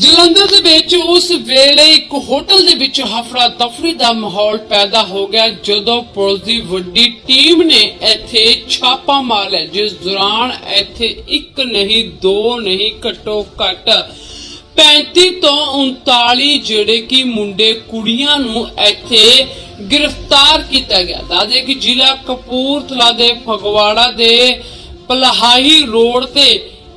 ਜਲੰਧਰ ਦੇ ਵਿੱਚ ਉਸ ਵੇਲੇ ਇੱਕ ਹੋਟਲ ਦੇ ਵਿੱਚ ਹਫੜਾ ਦਫੜੀ ਦਾ ਮਾਹੌਲ ਪੈਦਾ ਹੋ ਗਿਆ, ਜਦੋਂ ਪੁਲਿਸ ਦੀ ਵੱਡੀ ਟੀਮ ਨੇ ਇੱਥੇ ਛਾਪਾ ਮਾਰਿਆ ਜਿਸ ਦੌਰਾਨ ਇੱਥੇ ਇੱਕ ਨਹੀਂ, ਦੋ ਨਹੀਂ, ਘੱਟੋ ਘੱਟ 35 ਤੋਂ 39 ਜਿਹੜੇ ਕਿ ਮੁੰਡੇ ਕੁੜੀਆਂ ਨੂੰ ਇੱਥੇ ਗ੍ਰਿਫਤਾਰ ਕੀਤਾ ਗਿਆ। ਦੱਸਦੇ ਕਿ ਜ਼ਿਲ੍ਹਾ ਕਪੂਰਥਲਾ ਦੇ ਫਗਵਾੜਾ ਦੇ ਪਲਹਾਈ ਰੋਡ ਤੇ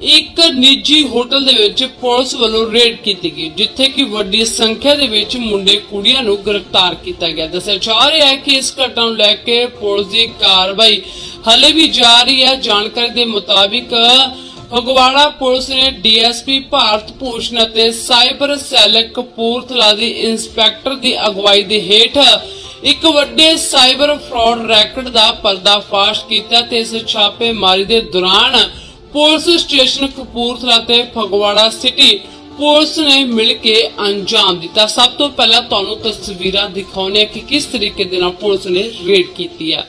ਇੱਕ ਨਿੱਜੀ ਹੋਟਲ ਦੇ ਵਿੱਚ ਪੁਲਿਸ ਵੱਲੋਂ ਰੇਡ ਕੀਤੀ ਗਈ, ਜਿੱਥੇ ਕਿ ਵੱਡੀ ਸੰਖਿਆ ਦੇ ਵਿੱਚ ਮੁੰਡੇ ਕੁੜੀਆਂ ਨੂੰ ਗ੍ਰਿਫਤਾਰ ਕੀਤਾ ਗਿਆ। ਦੱਸਿਆ ਜਾ ਰਿਹਾ ਹੈ ਕਿ ਇਸ ਘਟਨਾ ਨੂੰ ਲੈ ਕੇ ਪੁਲਿਸ ਦੀ ਕਾਰਵਾਈ ਹਲੇ ਵੀ ਜਾਰੀ ਹੈ। ਜਾਣਕਾਰੀ ਦੇ ਮੁਤਾਬਿਕ ਫਗਵਾੜਾ ਪੁਲਿਸ ਨੇ ਡੀਐਸਪੀ ਭਾਰਤ ਭੂਸ਼ਣ ਅਤੇ ਸਾਈਬਰ ਸੈੱਲ ਕਪੂਰਥਲਾ ਦੀ ਇੰਸਪੈਕਟਰ ਦੀ ਅਗਵਾਈ ਦੇ ਹੇਠ ਇੱਕ ਵੱਡੇ ਸਾਈਬਰ ਫਰਾਡ ਰੈਕਟ ਦਾ ਪਰਦਾਫਾਸ਼ ਕੀਤਾ ਤੇ ਇਸ ਛਾਪੇਮਾਰੀ ਦੇ ਦੌਰਾਨ ਪੁਲਿਸ ਸਟੇਸ਼ਨ ਕਪੂਰਥਲਾ ਤੇ ਫਗਵਾੜਾ ਸਿਟੀ ਪੁਲਿਸ ਨੇ ਮਿਲ ਕੇ ਅੰਜਾਮ ਦਿੱਤਾ। ਸਭ ਤੋਂ ਪਹਿਲਾਂ ਤੁਹਾਨੂੰ ਤਸਵੀਰਾਂ ਦਿਖਾਉਣੇ ਕਿ ਕਿਸ ਤਰੀਕੇ ਦੇ ਨਾਲ ਪੁਲਿਸ ਨੇ ਰੇਡ ਕੀਤੀ ਹੈ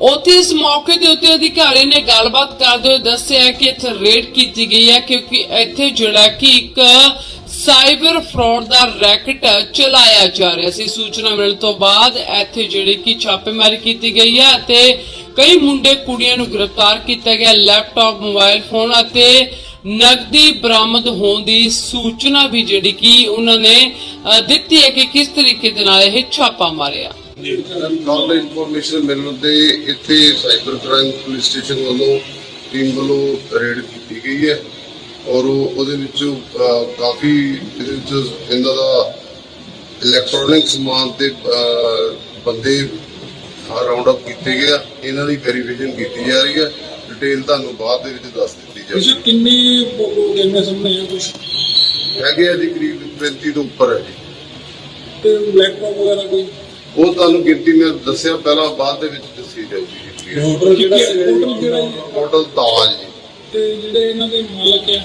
ਉੱਥੇ ਇਸ ਮੌਕੇ ਦੇ ਉੱਤੇ ਅਧਿਕਾਰੀ ਨੇ ਗੱਲਬਾਤ ਕਰਦੇ ਹੋਏ ਦੱਸਿਆ ਕਿ ਇੱਥੇ ਰੇਡ ਕੀਤੀ ਗਈ ਹੈ ਕਿਉਂਕਿ ਇੱਥੇ ਜਿਹੜਾ ਕਿ ਇੱਕ ਸਾਈਬਰ ਫਰਾਡ ਦਾ ਰੈਕਟ ਚਲਾਇਆ ਜਾ ਰਿਹਾ ਸੀ। ਸੂਚਨਾ ਮਿਲਣ ਤੋਂ ਬਾਅਦ ਇੱਥੇ ਜਿਹੜੀ ਕਿ ਛਾਪੇਮਾਰੀ ਕੀਤੀ ਗਈ ਹੈ ਅਤੇ ਕਈ ਮੁੰਡੇ ਕੁੜੀਆਂ ਨੂੰ ਗ੍ਰਿਫਤਾਰ ਕੀਤਾ ਗਿਆ, ਲੈਪਟਾਪ, ਮੋਬਾਈਲ ਫੋਨ ਅਤੇ ਨਕਦੀ ਬਰਾਮਦ ਹੋਣ ਦੀ ਸੂਚਨਾ ਵੀ ਜਿਹੜੀ ਕਿ ਉਹਨਾਂ ਨੇ ਦਿੱਤੀ ਹੈ ਕਿ ਕਿਸ ਤਰੀਕੇ ਦੇ ਨਾਲ ਇਹ ਛਾਪਾ ਮਾਰਿਆ। ਕਾਲ ਇਨਫੋਰਮੇਸ਼ਨ ਮਿਲਣ ਤੇ ਇੱਥੇ ਸਾਈਬਰ ਕ੍ਰਾਈਮ ਪੁਲਿਸ ਸਟੇਸ਼ਨ ਵੱਲੋਂ ਟੀਮ ਵੱਲੋਂ ਰੇਡ ਕੀਤੀ ਗਈ ਹੈ ਔਰ ਉਹ- ਉਹਦੇ ਵਿੱਚ ਕਾਫੀ ਇਹਦੇ ਵਿੱਚ ਇਹਨਾਂ ਦਾ ਇਲੈਕਟ੍ਰੋਨਿਕ ਸਮਾਨ ਤੇ ਬੰਦੇ ਰਾਉਂਡ ਅਪ ਕੀਤੇ ਗਿਆ ਇਹਨਾਂ ਦੀ ਵੈਰੀਫਿਕੇਸ਼ਨ ਕੀਤੀ ਜਾ ਰਹੀ ਹੈ। ਡਿਟੇਲ ਤੁਹਾਨੂੰ ਬਾਅਦ ਦੇ ਵਿੱਚ ਦੱਸ ਦਿੱਤੀ ਜਾਵੇਗੀ ਕਿੰਨੇ ਫੋਟੋ ਕੈਮਰੇ ਸਾਹਮਣੇ ਆ ਕੁਝ ਹੈਗੇ ਆ ਜੀ ਕਰੀਬ 35 ਤੋਂ ਉੱਪਰ ਹੈ ਜੀ। ਤੇ ਲੈਪਟਾਪ ਵਗੈਰਾ ਕੋਈ? ਉਹ ਤੁਹਾਨੂੰ ਗਿਣਤੀ ਮੈਂ ਦੱਸਿਆ ਪਹਿਲਾਂ ਬਾਅਦ ਦੇ ਵਿੱਚ ਦੱਸੀ ਜਾਊਗੀ ਜੀ ਹੋਟਲ ਜਿਹੜਾ ਹੋਟਲ ਜਿਹੜਾ ਜੀ, ਹੋਟਲ ਤਾਜ ਜੀ। ਤੇ ਜਿਹੜੇ ਇਹਨਾਂ ਦੇ ਮਾਲਕ ਆ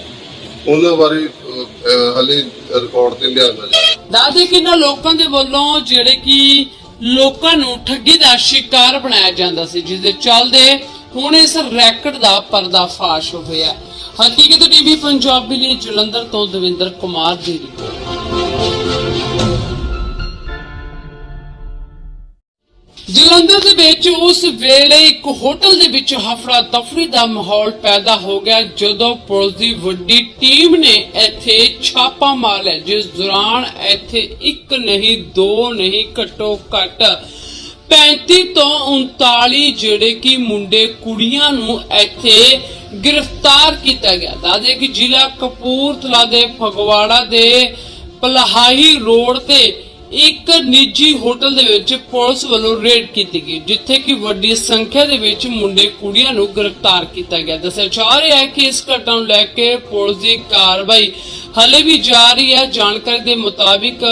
ਉਹਨਾਂ ਬਾਰੇ ਅਹ, ਅਹ, ਹਲੇ ਰਿਕਾਰਡ ਤੇ ਲਿਆਂਦਾ ਜਾ ਦੱਸਦੇ ਕਿ ਇਹਨਾਂ ਲੋਕਾਂ ਦੇ ਵੱਲੋਂ ਜਿਹੜੇ ਕਿ ਲੋਕਾਂ ਨੂੰ ਠੱਗੀ ਦਾ ਸ਼ਿਕਾਰ ਬਣਾਇਆ ਜਾਂਦਾ ਸੀ ਜਿਸ ਦੇ ਚੱਲਦੇ ਹੁਣ ਇਸ ਰੈਕਟ ਦਾ ਪਰਦਾਫਾਸ਼ ਹੋਇਆ ਹਕੀਕਤ ਟੀਵੀ ਪੰਜਾਬੀ ਲਈ ਜਲੰਧਰ ਤੋਂ ਦਵਿੰਦਰ ਕੁਮਾਰ ਦੀ ਰਿਪੋਰਟ। ਜਲੰਧਰ ਦੇ ਵਿੱਚ ਉਸ ਵੇਲੇ ਇੱਕ ਹੋਟਲ ਦੇ ਵਿੱਚ ਹਫੜਾ ਦਫੜੀ ਦਾ ਮਾਹੌਲ ਪੈਦਾ ਹੋ ਗਿਆ, ਜਦੋਂ ਪੁਲਿਸ ਦੀ ਵੱਡੀ ਟੀਮ ਨੇ ਇੱਥੇ ਛਾਪਾ ਮਾਰ ਲਿਆ, ਜਿਸ ਦੌਰਾਨ ਇੱਥੇ ਇੱਕ ਨਹੀਂ, ਦੋ ਨਹੀਂ, ਘੱਟੋ ਘੱਟ 35 ਤੋਂ 39 ਜਿਹੜੇ ਕਿ ਮੁੰਡੇ ਕੁੜੀਆਂ ਨੂੰ ਇੱਥੇ ਗ੍ਰਿਫਤਾਰ ਕੀਤਾ ਗਿਆ। ਦੱਸਦੇ ਕਿ ਜ਼ਿਲ੍ਹਾ ਕਪੂਰਥਲਾ ਦੇ ਫਗਵਾੜਾ ਦੇ ਪਲਹਾਈ ਰੋਡ ਤੇ ਇੱਕ ਨਿੱਜੀ ਹੋਟਲ ਦੇ ਵਿੱਚ ਪੁਲਿਸ ਵੱਲੋਂ ਰੇਡ ਕੀਤੀ ਗਈ, ਜਿੱਥੇ ਕਿ ਵੱਡੀ ਸੰਖਿਆ ਦੇ ਵਿੱਚ ਮੁੰਡੇ ਕੁੜੀਆਂ ਨੂੰ ਗ੍ਰਿਫਤਾਰ ਕੀਤਾ ਗਿਆ। ਦੱਸਿਆ ਜਾ ਰਿਹਾ ਹੈ ਕਿ ਇਸ ਘਟਨਾ ਨੂੰ ਲੈ ਕੇ ਪੁਲਿਸ ਦੀ ਕਾਰਵਾਈ ਹਲੇ ਵੀ ਜਾਰੀ ਹੈ। ਜਾਣਕਾਰੀ ਦੇ ਮੁਤਾਬਿਕ,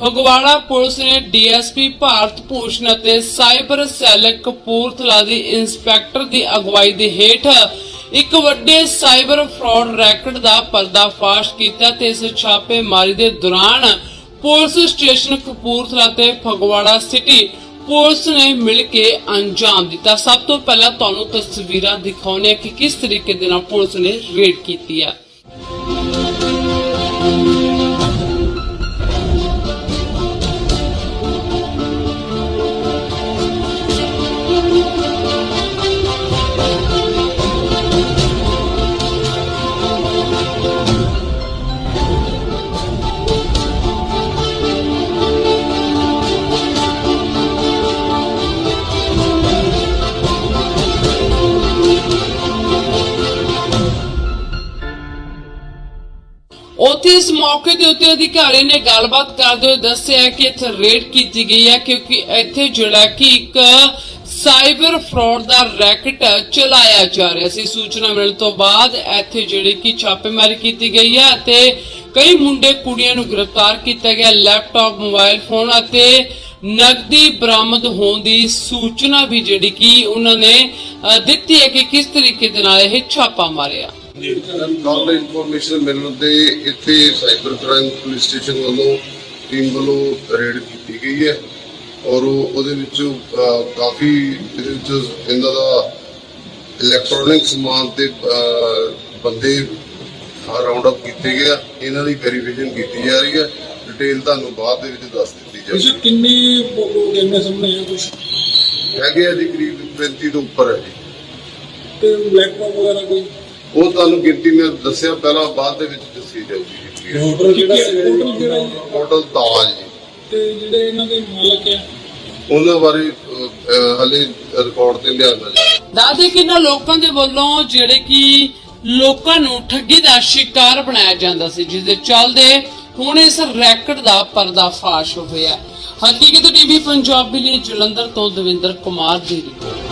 ਫਗਵਾੜਾ ਪੁਲਿਸ ਨੇ ਡੀਐਸਪੀ ਭਾਰਤ ਭੂਸ਼ਣ ਅਤੇ ਸਾਈਬਰ ਸੈੱਲ ਕਪੂਰਥਲਾ ਦੀ ਇੰਸਪੈਕਟਰ ਦੀ ਅਗਵਾਈ ਦੇ ਹੇਠ ਇੱਕ ਵੱਡੇ ਸਾਈਬਰ ਫਰਾਡ ਰੈਕਟ ਦਾ ਪਰਦਾਫਾਸ਼ ਕੀਤਾ ਤੇ ਇਸ ਛਾਪੇਮਾਰੀ ਦੇ ਦੌਰਾਨ ਪੁਲਿਸ ਸਟੇਸ਼ਨ ਕਪੂਰਥਲਾ ਤੇ ਫਗਵਾੜਾ ਸਿਟੀ ਪੁਲਿਸ ਨੇ ਮਿਲ ਕੇ ਅੰਜਾਮ ਦਿੱਤਾ। ਸਭ ਤੋਂ ਪਹਿਲਾਂ ਤੁਹਾਨੂੰ ਤਸਵੀਰਾਂ ਦਿਖਾਉਣੇ ਕਿ ਕਿਸ ਤਰੀਕੇ ਦੇ ਨਾਲ ਪੁਲਿਸ ਨੇ ਰੇਡ ਕੀਤੀ ਹੈ। ਇਸ ਮੌਕੇ ਦੇ ਉੱਤੇ ਅਧਿਕਾਰੀ ਨੇ ਗੱਲਬਾਤ ਕਰਦੇ ਹੋਏ ਦੱਸਿਆ ਕਿ ਇੱਥੇ ਰੇਡ ਕੀਤੀ ਗਈ ਹੈ ਕਿਉਂਕਿ ਇੱਥੇ ਜਿਹੜਾ ਕਿ ਇੱਕ ਸਾਈਬਰ ਫਰਾਡ ਦਾ ਰੈਕਟ ਚਲਾਇਆ ਜਾ ਰਿਹਾ ਸੀ। ਸੂਚਨਾ ਮਿਲਣ ਤੋਂ ਬਾਅਦ ਇੱਥੇ ਜਿਹੜੀ ਕਿ ਛਾਪੇਮਾਰੀ ਕੀਤੀ ਗਈ ਹੈ ਅਤੇ ਕਈ ਮੁੰਡੇ ਕੁੜੀਆਂ ਨੂੰ ਗ੍ਰਿਫਤਾਰ ਕੀਤਾ ਗਿਆ, ਲੈਪਟਾਪ, ਮੋਬਾਈਲ ਫੋਨ ਅਤੇ ਨਕਦੀ ਬਰਾਮਦ ਹੋਣ ਦੀ ਸੂਚਨਾ ਵੀ ਜਿਹੜੀ ਕਿ ਉਹਨਾਂ ਨੇ ਦਿੱਤੀ ਹੈ ਕਿ ਕਿਸ ਤਰੀਕੇ ਦੇ ਨਾਲ ਇਹ ਛਾਪਾ ਮਾਰਿਆ। ਕੱਲ ਇਨਫੋਰਮੇਸ਼ਨ ਮਿਲਣ ਤੇ ਇੱਥੇ ਸਾਈਬਰ ਕ੍ਰਾਈਮ ਪੁਲਿਸ ਸਟੇਸ਼ਨ ਵੱਲੋਂ ਟੀਮ ਵੱਲੋਂ ਰੇਡ ਕੀਤੀ ਗਈ ਹੈ ਔਰ ਉਹ- ਉਹਦੇ ਵਿੱਚ ਕਾਫੀ ਇਹਦੇ ਵਿੱਚ ਇਹਨਾਂ ਦਾ ਇਲੈਕਟ੍ਰੋਨਿਕ ਸਮਾਨ ਤੇ ਬੰਦੇ ਰਾਉਂਡ ਅਪ ਕੀਤੇ ਗਏ ਆ। ਇਹਨਾਂ ਦੀ ਵੈਰੀਫਿਕੇਸ਼ਨ ਕੀਤੀ ਜਾ ਰਹੀ ਹੈ। ਡਿਟੇਲ ਤੁਹਾਨੂੰ ਬਾਅਦ ਦੇ ਵਿੱਚ ਦੱਸ ਦਿੱਤੀ ਜਾਵੇਗੀ। ਕਿੰਨੇ ਫੋਟੋ ਕੈਮਰੇ ਸਾਹਮਣੇ ਆ ਕੁਝ ਹੈਗੇ ਆ ਜੀ ਕਰੀਬ 35 ਤੋਂ ਉੱਪਰ ਹੈ ਜੀ। ਤੇ ਲੈਪਟਾਪ ਵਗੈਰਾ ਕੋਈ? ਉਹ ਤੁਹਾਨੂੰ ਗਿਣਤੀ ਮੈਂ ਦੱਸਿਆ ਪਹਿਲਾਂ ਬਾਅਦ ਦੇ ਵਿੱਚ ਦੱਸੀ ਜਾਊਗੀ ਜੀ ਹੋਟਲ ਜਿਹੜਾ ਜੀ, ਹੋਟਲ ਤਾਜ ਜੀ। ਤੇ ਜਿਹੜੇ ਇਹਨਾਂ ਦੇ ਮਾਲਕ ਆ ਉਹਨਾਂ ਬਾਰੇ ਹਲੇ ਰਿਕਾਰਡ ਤੇ ਲਿਆਂਦਾ ਜਾ। ਦਾਦੇ ਕਿੰਨਾ ਲੋਕਾਂ ਦੇ ਵੱਲੋਂ ਜਿਹੜੇ ਕਿ ਲੋਕਾਂ ਨੂੰ ਠੱਗੀ ਦਾ ਸ਼ਿਕਾਰ ਬਣਾਇਆ ਜਾਂਦਾ ਸੀ ਜਿਸ ਦੇ ਚੱਲਦੇ ਹੁਣ ਇਸ ਰੈਕਟ ਦਾ ਪਰਦਾਫਾਸ਼ ਹੋਇਆ ਹਕੀਕਤ ਟੀਵੀ ਪੰਜਾਬੀ ਲਈ ਜਲੰਧਰ ਤੋਂ ਦਵਿੰਦਰ ਕੁਮਾਰ ਦੀ ਰਿਪੋਰਟ।